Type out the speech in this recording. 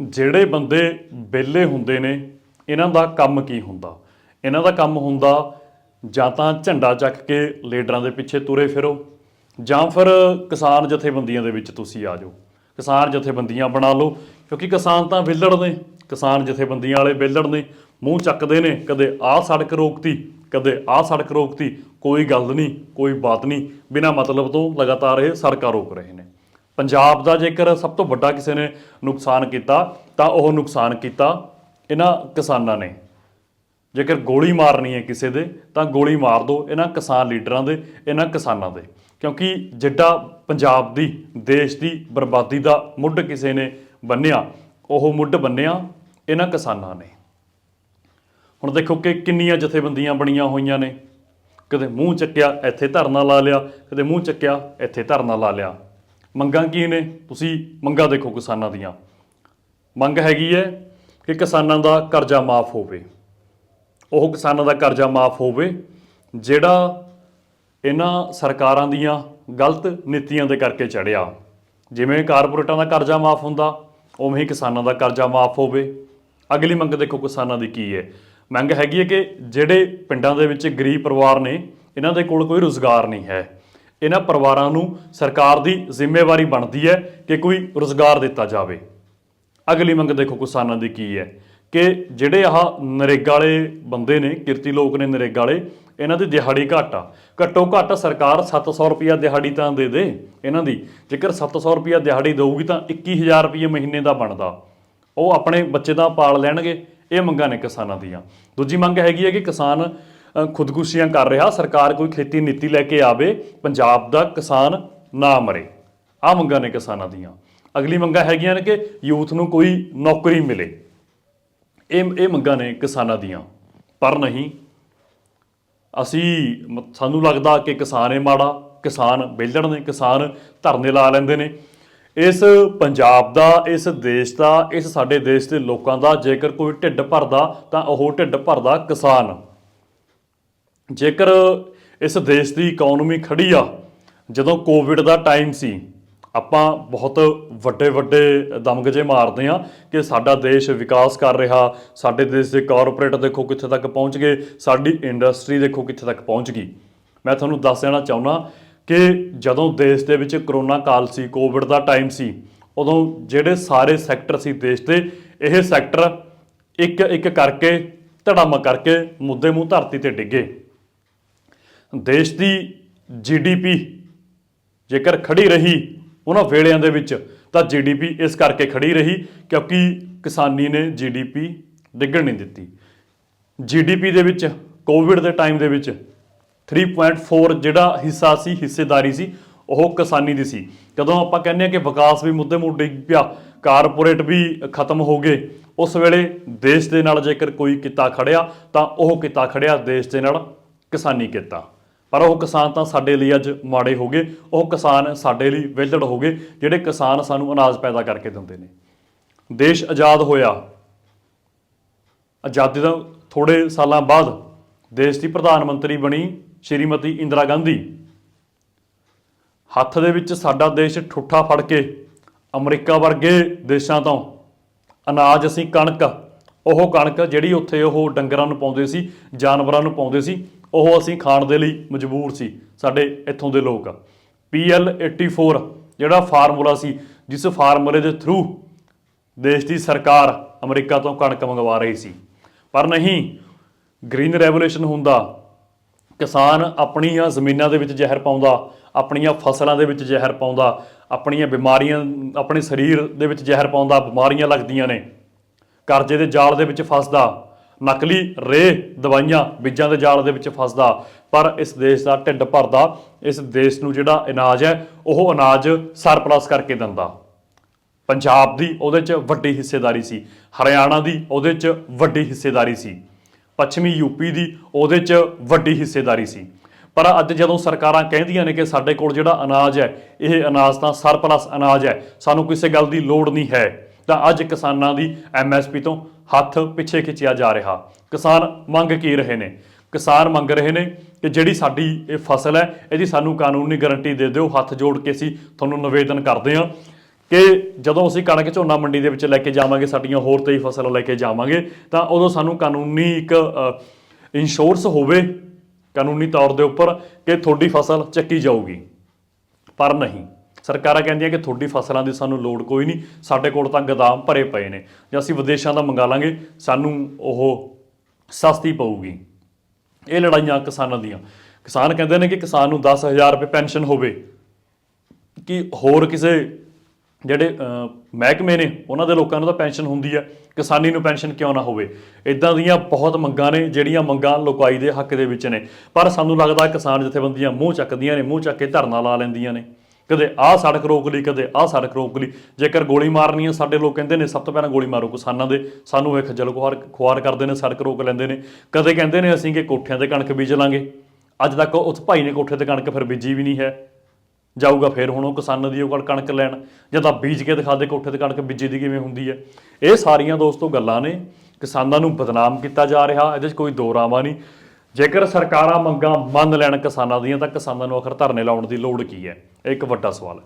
ਜਿਹੜੇ ਬੰਦੇ ਵਿਹਲੇ ਹੁੰਦੇ ਨੇ, ਇਹਨਾਂ ਦਾ ਕੰਮ ਕੀ ਹੁੰਦਾ? ਇਹਨਾਂ ਦਾ ਕੰਮ ਹੁੰਦਾ ਜਾਂ ਤਾਂ ਝੰਡਾ ਚੱਕ ਕੇ ਲੀਡਰਾਂ ਦੇ ਪਿੱਛੇ ਤੁਰੇ ਫਿਰੋ, ਜਾਂ ਫਿਰ ਕਿਸਾਨ ਜਥੇਬੰਦੀਆਂ ਦੇ ਵਿੱਚ ਤੁਸੀਂ ਆ ਜਾਓ। ਕਿਸਾਨ ਜਥੇਬੰਦੀਆਂ ਬਣਾ ਲਓ, ਕਿਉਂਕਿ ਕਿਸਾਨ ਤਾਂ ਵਿਹਲੜ ਨੇ। ਕਿਸਾਨ ਜਥੇਬੰਦੀਆਂ ਵਾਲੇ ਵਿਹਲੜ ਨੇ, ਮੂੰਹ ਚੱਕਦੇ ਨੇ, ਕਦੇ ਆਹ ਸੜਕ ਰੋਕਤੀ, ਕਦੇ ਆਹ ਸੜਕ ਰੋਕਤੀ, ਕੋਈ ਗੱਲ ਨਹੀਂ, ਕੋਈ ਬਾਤ ਨਹੀਂ, ਬਿਨਾ ਮਤਲਬ ਤੋਂ ਲਗਾਤਾਰ ਇਹ ਸੜਕਾਂ ਰੋਕ ਰਹੇ ਨੇ। ਪੰਜਾਬ ਦਾ ਜੇਕਰ ਸਭ ਤੋਂ ਵੱਡਾ ਕਿਸੇ ਨੇ ਨੁਕਸਾਨ ਕੀਤਾ, ਤਾਂ ਉਹ ਨੁਕਸਾਨ ਕੀਤਾ ਇਹਨਾਂ ਕਿਸਾਨਾਂ ਨੇ। ਜੇਕਰ ਗੋਲੀ ਮਾਰਨੀ ਹੈ ਕਿਸੇ ਦੇ, ਤਾਂ ਗੋਲੀ ਮਾਰ ਦਿਓ ਇਹਨਾਂ ਕਿਸਾਨ ਲੀਡਰਾਂ ਦੇ, ਇਹਨਾਂ ਕਿਸਾਨਾਂ ਦੇ। ਕਿਉਂਕਿ ਜਿੱਡਾ ਪੰਜਾਬ ਦੀ, ਦੇਸ਼ ਦੀ ਬਰਬਾਦੀ ਦਾ ਮੁੱਢ ਕਿਸੇ ਨੇ ਬੰਨਿਆ, ਉਹ ਮੁੱਢ ਬੰਨਿਆ ਇਹਨਾਂ ਕਿਸਾਨਾਂ ਨੇ। ਹੁਣ ਦੇਖੋ ਕਿ ਕਿੰਨੀਆਂ ਜਥੇਬੰਦੀਆਂ ਬਣੀਆਂ ਹੋਈਆਂ ਨੇ। ਕਦੇ ਮੂੰਹ ਚੱਕਿਆ, ਇੱਥੇ ਧਰਨਾ ਲਾ ਲਿਆ, ਕਦੇ ਮੂੰਹ ਚੱਕਿਆ, ਇੱਥੇ ਧਰਨਾ ਲਾ ਲਿਆ। ਮੰਗਾਂ ਕੀ ਨੇ? ਤੁਸੀਂ ਮੰਗਾਂ ਦੇਖੋ ਕਿਸਾਨਾਂ ਦੀਆਂ। ਮੰਗ ਹੈਗੀ ਹੈ ਕਿ ਕਿਸਾਨਾਂ ਦਾ ਕਰਜ਼ਾ ਮਾਫ ਹੋਵੇ। ਉਹ ਕਿਸਾਨਾਂ ਦਾ ਕਰਜ਼ਾ ਮਾਫ ਹੋਵੇ, ਜਿਹੜਾ ਇਹਨਾਂ ਸਰਕਾਰਾਂ ਦੀਆਂ ਗਲਤ ਨੀਤੀਆਂ ਦੇ ਕਰਕੇ ਚੜਿਆ। ਜਿਵੇਂ ਕਾਰਪੋਰੇਟਾਂ ਦਾ ਕਰਜ਼ਾ ਮਾਫ ਹੁੰਦਾ, ਉਵੇਂ ਹੀ ਕਿਸਾਨਾਂ ਦਾ ਕਰਜ਼ਾ ਮਾਫ ਹੋਵੇ। ਅਗਲੀ ਮੰਗ ਦੇਖੋ ਕਿਸਾਨਾਂ ਦੀ ਕੀ ਹੈ। ਮੰਗ ਹੈਗੀ ਹੈ ਕਿ ਜਿਹੜੇ ਪਿੰਡਾਂ ਦੇ ਵਿੱਚ ਗਰੀਬ ਪਰਿਵਾਰ ਨੇ, ਇਹਨਾਂ ਦੇ ਕੋਲ ਕੋਈ ਰੋਜ਼ਗਾਰ ਨਹੀਂ ਹੈ। ਇਹਨਾਂ ਪਰਿਵਾਰਾਂ ਨੂੰ ਸਰਕਾਰ ਦੀ ਜ਼ਿੰਮੇਵਾਰੀ ਬਣਦੀ ਹੈ ਕਿ ਕੋਈ ਰੋਜ਼ਗਾਰ ਦਿੱਤਾ ਜਾਵੇ। ਅਗਲੀ ਮੰਗ ਦੇਖੋ ਕਿਸਾਨਾਂ ਦੀ ਕੀ ਹੈ ਕਿ ਜਿਹੜੇ ਆਹ ਨਰੇਗਾ ਵਾਲੇ ਬੰਦੇ ਨੇ, ਕਿਰਤੀ ਲੋਕ ਨੇ ਨਰੇਗਾ ਵਾਲੇ, ਇਹਨਾਂ ਦੀ ਦਿਹਾੜੀ ਘੱਟ ਆ। ਘੱਟੋ ਘੱਟ ਸਰਕਾਰ 700 ਰੁਪਿਆ ਦਿਹਾੜੀ ਤਾਂ ਦੇ ਦੇ ਇਹਨਾਂ ਦੀ। ਜੇਕਰ 700 ਰੁਪਿਆ ਦਿਹਾੜੀ ਦੇਊਗੀ ਤਾਂ 21000 ਰੁਪਏ ਮਹੀਨੇ ਦਾ ਬਣਦਾ। ਉਹ ਆਪਣੇ ਬੱਚੇ ਦਾ ਪਾਲ ਲੈਣਗੇ, ਇਹ ਮੰਗਾਂ ਨੇ ਕਿਸਾਨਾਂ ਦੀਆਂ। ਦੂਜੀ ਮੰਗ ਹੈਗੀ ਹੈ ਕਿ ਕਿਸਾਨ ਖੁਦਕੁਸ਼ੀਆਂ ਕਰ ਰਿਹਾ। ਸਰਕਾਰ ਕੋਈ ਖੇਤੀ ਨੀਤੀ ਲੈ ਕੇ ਆਵੇ, ਪੰਜਾਬ ਦਾ ਕਿਸਾਨ ਨਾ ਮਰੇ। ਆ ਮੰਗਾਂ ਨੇ ਕਿਸਾਨਾਂ ਦੀਆਂ। ਅਗਲੀ ਮੰਗਾਂ ਹੈਗੀਆਂ ਨੇ ਕਿ ਯੂਥ ਨੂੰ ਕੋਈ ਨੌਕਰੀ ਮਿਲੇ। ਇਹ ਇਹ ਮੰਗਾਂ ਨੇ ਕਿਸਾਨਾਂ ਦੀਆਂ। ਪਰ ਨਹੀਂ, ਅਸੀਂ ਸਾਨੂੰ ਲੱਗਦਾ ਕਿ ਕਿਸਾਨ ਇਹ ਮਾੜਾ, ਕਿਸਾਨ ਵਿਹਲੜ ਨੇ, ਕਿਸਾਨ ਧਰਨੇ ਲਾ ਲੈਂਦੇ ਨੇ। ਇਸ ਪੰਜਾਬ ਦਾ, ਇਸ ਦੇਸ਼ ਦਾ, ਇਸ ਸਾਡੇ ਦੇਸ਼ ਦੇ ਲੋਕਾਂ ਦਾ ਜੇਕਰ ਕੋਈ ਢਿੱਡ ਭਰਦਾ, ਤਾਂ ਉਹ ਢਿੱਡ ਭਰਦਾ ਕਿਸਾਨ। ਜੇਕਰ ਇਸ ਦੇਸ਼ ਦੀ ਇਕਨੋਮੀ ਖੜੀ ਆ, ਜਦੋਂ ਕੋਵਿਡ ਦਾ ਟਾਈਮ ਸੀ, ਆਪਾਂ ਬਹੁਤ ਵੱਡੇ ਵੱਡੇ ਦਮਗਜੇ ਮਾਰਦੇ ਆ ਕਿ ਸਾਡਾ ਦੇਸ਼ ਵਿਕਾਸ ਕਰ ਰਿਹਾ, ਸਾਡੇ ਦੇਸ਼ ਦੇ ਕਾਰਪੋਰੇਟ ਦੇਖੋ ਕਿੱਥੇ ਤੱਕ ਪਹੁੰਚ ਗਏ, ਸਾਡੀ ਇੰਡਸਟਰੀ ਦੇਖੋ ਕਿੱਥੇ ਤੱਕ ਪਹੁੰਚ ਗਈ। ਮੈਂ ਤੁਹਾਨੂੰ ਦੱਸ ਦੇਣਾ ਚਾਹੁੰਦਾ ਕਿ ਜਦੋਂ ਦੇਸ਼ ਦੇ ਵਿੱਚ ਕਰੋਨਾ ਕਾਲ ਸੀ ਕੋਵਿਡ ਦਾ ਟਾਈਮ ਸੀ, ਉਦੋਂ ਜਿਹੜੇ ਸਾਰੇ ਸੈਕਟਰ ਸੀ ਦੇਸ਼ ਦੇ, ਇਹ ਸੈਕਟਰ ਇੱਕ ਇੱਕ ਕਰਕੇ, ਧੜਾਮਾ ਕਰਕੇ ਮੁੱਦੇ ਮੂੰਹ ਧਰਤੀ ਤੇ ਡਿੱਗੇ। ਦੇਸ਼ ਦੀ ਜੀਡੀਪੀ ਜੇਕਰ ਖੜੀ ਰਹੀ ਉਹਨਾਂ ਵੇਲਿਆਂ ਦੇ ਵਿੱਚ, ਤਾਂ ਜੀਡੀਪੀ ਇਸ ਕਰਕੇ ਖੜੀ ਰਹੀ ਕਿਉਂਕਿ ਕਿਸਾਨੀ ਨੇ ਜੀਡੀਪੀ ਡਿੱਗਣ ਨਹੀਂ ਦਿੱਤੀ। ਜੀਡੀਪੀ ਦੇ ਵਿੱਚ ਕੋਵਿਡ ਦੇ ਟਾਈਮ ਦੇ ਵਿੱਚ 3.4 ਜਿਹੜਾ ਹਿੱਸਾ ਸੀ, ਹਿੱਸੇਦਾਰੀ ਸੀ, ਉਹ ਕਿਸਾਨੀ ਦੀ ਸੀ। ਜਦੋਂ ਆਪਾਂ ਕਹਿੰਦੇ ਆ ਕਿ ਵਿਕਾਸ ਵੀ ਮੁੱਦੇ ਮੁੱਦੇ ਪਿਆ, ਕਾਰਪੋਰੇਟ ਵੀ ਖਤਮ ਹੋ ਗਏ, ਉਸ ਵੇਲੇ ਦੇਸ਼ ਦੇ ਨਾਲ ਜੇਕਰ ਕੋਈ ਕਿੱਤਾ ਖੜਿਆ, ਤਾਂ ਉਹ ਕਿੱਤਾ ਖੜਿਆ, ਦੇਸ਼ ਦੇ ਨਾਲ ਕਿਸਾਨੀ ਕਿੱਤਾ। ਪਰ ਉਹ ਕਿਸਾਨ ਤਾਂ ਸਾਡੇ ਲਈ ਅੱਜ ਮਾੜੇ ਹੋ ਗਏ, ਉਹ ਕਿਸਾਨ ਸਾਡੇ ਲਈ ਵਿਹਲੜ ਹੋ ਗਏ, ਜਿਹੜੇ ਕਿਸਾਨ ਸਾਨੂੰ ਅਨਾਜ ਪੈਦਾ ਕਰਕੇ ਦਿੰਦੇ ਨੇ। ਦੇਸ਼ ਆਜ਼ਾਦ ਹੋਇਆ, ਆਜ਼ਾਦੀ ਦਾ ਥੋੜੇ ਸਾਲਾਂ ਬਾਅਦ ਦੇਸ਼ ਦੀ ਪ੍ਰਧਾਨ ਮੰਤਰੀ ਬਣੀ ਸ਼੍ਰੀਮਤੀ ਇੰਦਰਾ ਗਾਂਧੀ। ਹੱਥ ਦੇ ਵਿੱਚ ਸਾਡਾ ਦੇਸ਼ ਠੁੱਠਾ ਫੜ ਕੇ ਅਮਰੀਕਾ ਵਰਗੇ ਦੇਸ਼ਾਂ ਤੋਂ ਅਨਾਜ ਅਸੀਂ ਕਣਕ, ਉਹ ਕਣਕ ਜਿਹੜੀ ਉੱਥੇ ਉਹ ਡੰਗਰਾਂ ਨੂੰ ਪਾਉਂਦੇ ਸੀ, ਜਾਨਵਰਾਂ ਨੂੰ ਪਾਉਂਦੇ ਸੀ ਉਹ ਅਸੀਂ ਖਾਣ ਦੇ ਲਈ ਮਜਬੂਰ ਸੀ, ਸਾਡੇ ਇੱਥੋਂ ਦੇ ਲੋਕ। PL 84 ਜਿਹੜਾ ਫਾਰਮੂਲਾ ਸੀ, ਜਿਸ ਫਾਰਮੂਲੇ ਦੇ ਥਰੂ ਦੇਸ਼ ਦੀ ਸਰਕਾਰ ਅਮਰੀਕਾ ਤੋਂ ਕਣਕ ਮੰਗਵਾ ਰਹੀ ਸੀ। ਪਰ ਨਹੀਂ ਗ੍ਰੀਨ ਰੈਵੋਲੂਸ਼ਨ ਹੁੰਦਾ, ਕਿਸਾਨ ਆਪਣੀਆਂ ਜ਼ਮੀਨਾਂ ਦੇ ਵਿੱਚ ਜ਼ਹਿਰ ਪਾਉਂਦਾ, ਆਪਣੀਆਂ ਫਸਲਾਂ ਦੇ ਵਿੱਚ ਜ਼ਹਿਰ ਪਾਉਂਦਾ, ਆਪਣੀਆਂ ਬਿਮਾਰੀਆਂ, ਆਪਣੇ ਸਰੀਰ ਦੇ ਵਿੱਚ ਜ਼ਹਿਰ ਪਾਉਂਦਾ, ਬਿਮਾਰੀਆਂ ਲੱਗਦੀਆਂ ਨੇ, ਕਰਜ਼ੇ ਦੇ ਜਾਲ ਦੇ ਵਿੱਚ ਫਸਦਾ ਨਕਲੀ ਰੇ ਦਵਾਈਆਂ ਬੀਜਾਂ ਦੇ ਜਾਲ ਦੇ ਵਿੱਚ ਫਸਦਾ। ਪਰ ਇਸ ਦੇਸ਼ ਦਾ ਢਿੱਡ ਭਰਦਾ, ਇਸ ਦੇਸ਼ ਨੂੰ ਜਿਹੜਾ ਅਨਾਜ ਹੈ, ਉਹ ਅਨਾਜ ਸਰਪਲਸ ਕਰਕੇ ਦਿੰਦਾ। ਪੰਜਾਬ ਦੀ ਉਹਦੇ 'ਚ ਵੱਡੀ ਹਿੱਸੇਦਾਰੀ ਸੀ, ਹਰਿਆਣਾ ਦੀ ਉਹਦੇ 'ਚ ਵੱਡੀ ਹਿੱਸੇਦਾਰੀ ਸੀ, ਪੱਛਮੀ ਯੂਪੀ ਦੀ ਉਹਦੇ 'ਚ ਵੱਡੀ ਹਿੱਸੇਦਾਰੀ ਸੀ। ਪਰ ਅੱਜ ਜਦੋਂ ਸਰਕਾਰਾਂ ਕਹਿੰਦੀਆਂ ਨੇ ਕਿ ਸਾਡੇ ਕੋਲ ਜਿਹੜਾ ਅਨਾਜ ਹੈ, ਇਹ ਅਨਾਜ ਤਾਂ ਸਰਪਲਸ ਅਨਾਜ ਹੈ, ਸਾਨੂੰ ਕਿਸੇ ਗੱਲ ਦੀ ਲੋੜ ਨਹੀਂ ਹੈ, ਤਾਂ ਅੱਜ ਕਿਸਾਨਾਂ ਦੀ ਐਮਐਸਪੀ ਤੋਂ ਹੱਥ ਪਿੱਛੇ ਖਿੱਚਿਆ ਜਾ ਰਿਹਾ। ਕਿਸਾਨ ਮੰਗ ਕੀ ਰਹੇ ਨੇ? ਕਿਸਾਨ ਮੰਗ ਰਹੇ ਨੇ ਕਿ ਜਿਹੜੀ ਸਾਡੀ ਇਹ ਫਸਲ ਹੈ, ਇਹਦੀ ਸਾਨੂੰ ਕਾਨੂੰਨੀ ਗਾਰੰਟੀ ਦੇ ਦਿਓ, ਹੱਥ ਜੋੜ ਕੇ ਅਸੀਂ ਤੁਹਾਨੂੰ ਨਿਵੇਦਨ ਕਰਦੇ ਹਾਂ ਕਿ ਜਦੋਂ ਅਸੀਂ ਕਣਕ ਝੋਨਾ ਮੰਡੀ ਦੇ ਵਿੱਚ ਲੈ ਕੇ ਜਾਵਾਂਗੇ, ਸਾਡੀਆਂ ਹੋਰ 23 ਫਸਲਾਂ ਲੈ ਕੇ ਜਾਵਾਂਗੇ, ਤਾਂ ਉਦੋਂ ਸਾਨੂੰ ਕਾਨੂੰਨੀ ਇੱਕ ਇੰਸ਼ੋਰੈਂਸ ਹੋਵੇ ਕਾਨੂੰਨੀ ਤੌਰ ਦੇ ਉੱਪਰ ਕਿ ਤੁਹਾਡੀ ਫਸਲ ਚੱਕੀ ਜਾਊਗੀ। ਪਰ ਨਹੀਂ। ਸਰਕਾਰਾਂ ਕਹਿੰਦੀਆਂ ਕਿ ਤੁਹਾਡੀ ਫਸਲਾਂ ਦੀ ਸਾਨੂੰ ਲੋੜ ਕੋਈ ਨਹੀਂ, ਸਾਡੇ ਕੋਲ ਤਾਂ ਗਦਾਮ ਭਰੇ ਪਏ ਨੇ। ਜੇ ਅਸੀਂ ਵਿਦੇਸ਼ਾਂ ਦਾ ਮੰਗਾ ਲਾਂਗੇ, ਸਾਨੂੰ ਉਹ ਸਸਤੀ ਪਊਗੀ। ਇਹ ਲੜਾਈਆਂ ਕਿਸਾਨਾਂ ਦੀਆਂ। ਕਿਸਾਨ ਕਹਿੰਦੇ ਨੇ ਕਿ ਕਿਸਾਨ ਨੂੰ 10000 ਰੁਪਏ ਪੈਨਸ਼ਨ ਹੋਵੇ, ਕਿ ਹੋਰ ਕਿਸੇ ਜਿਹੜੇ ਮਹਿਕਮੇ ਨੇ, ਉਹਨਾਂ ਦੇ ਲੋਕਾਂ ਨੂੰ ਤਾਂ ਪੈਨਸ਼ਨ ਹੁੰਦੀ ਹੈ। ਕਿਸਾਨੀ ਨੂੰ ਪੈਨਸ਼ਨ ਕਿਉਂ ਨਾ ਹੋਵੇ? ਇਦਾਂ ਦੀਆਂ ਬਹੁਤ ਮੰਗਾਂ ਨੇ, ਜਿਹੜੀਆਂ ਮੰਗਾਂ ਲੋਕਾਈ ਦੇ ਹੱਕ ਦੇ ਵਿੱਚ ਨੇ। ਪਰ ਸਾਨੂੰ ਲੱਗਦਾ ਕਿਸਾਨ ਜਥੇਬੰਦੀਆਂ ਮੂੰਹ ਚੱਕਦੀਆਂ ਨੇ, ਮੂੰਹ ਚੱਕ ਕੇ ਧਰਨਾ ਲਾ ਲੈਂਦੀਆਂ ਨੇ। ਕਦੇ ਆਹ ਸੜਕ ਰੋਕ ਲਈ, ਕਦੇ ਆਹ ਸੜਕ ਰੋਕ ਲਈ। ਜੇਕਰ ਗੋਲੀ ਮਾਰਨੀ ਹੈ, ਸਾਡੇ ਲੋਕ ਕਹਿੰਦੇ ਨੇ, ਸਭ ਤੋਂ ਪਹਿਲਾਂ ਗੋਲੀ ਮਾਰੋ ਕਿਸਾਨਾਂ ਦੇ। ਸਾਨੂੰ ਇਹ ਖੱਜਲ ਖੁਆਰ ਖੁਆਰ ਕਰਦੇ ਨੇ, ਸੜਕ ਰੋਕ ਲੈਂਦੇ ਨੇ। ਕਦੇ ਕਹਿੰਦੇ ਨੇ ਅਸੀਂ ਕਿ ਕੋਠਿਆਂ ਤੇ ਕਣਕ ਬੀਜ ਲਾਂਗੇ। ਅੱਜ ਤੱਕ ਉਸ ਭਾਈ ਨੇ ਕੋਠੇ ਤੇ ਕਣਕ ਫਿਰ ਬੀਜੀ ਵੀ ਨਹੀਂ ਹੈ। ਜਾਊਗਾ ਫਿਰ ਹੁਣ ਉਹ ਕਿਸਾਨ ਦੀ ਉਹ ਕਣਕ ਲੈਣ। ਜਾਂ ਤਾਂ ਬੀਜ ਕੇ ਦਿਖਾ ਦੇ ਕੋਠੇ ਤੇ ਕਣਕ ਬੀਜੀ ਦੀ ਕਿਵੇਂ ਹੁੰਦੀ ਹੈ। ਇਹ ਸਾਰੀਆਂ ਦੋਸਤੋ ਗੱਲਾਂ ਨੇ। ਕਿਸਾਨਾਂ ਨੂੰ ਬਦਨਾਮ ਕੀਤਾ ਜਾ ਰਿਹਾ, ਇਹਦੇ 'ਚ ਕੋਈ ਦੋ ਰਾਵਾਂ ਨਹੀਂ। ਜੇਕਰ ਸਰਕਾਰਾਂ ਮੰਗਾਂ ਮੰਨ ਲੈਣ ਕਿਸਾਨਾਂ ਦੀਆਂ, ਤਾਂ ਕਿਸਾਨਾਂ ਨੂੰ ਆਖਰ ਧਰਨੇ ਲਾਉਣ ਦੀ ਲੋੜ ਕੀ ਹੈ? ਇਹ ਇੱਕ ਵੱਡਾ ਸਵਾਲ ਹੈ।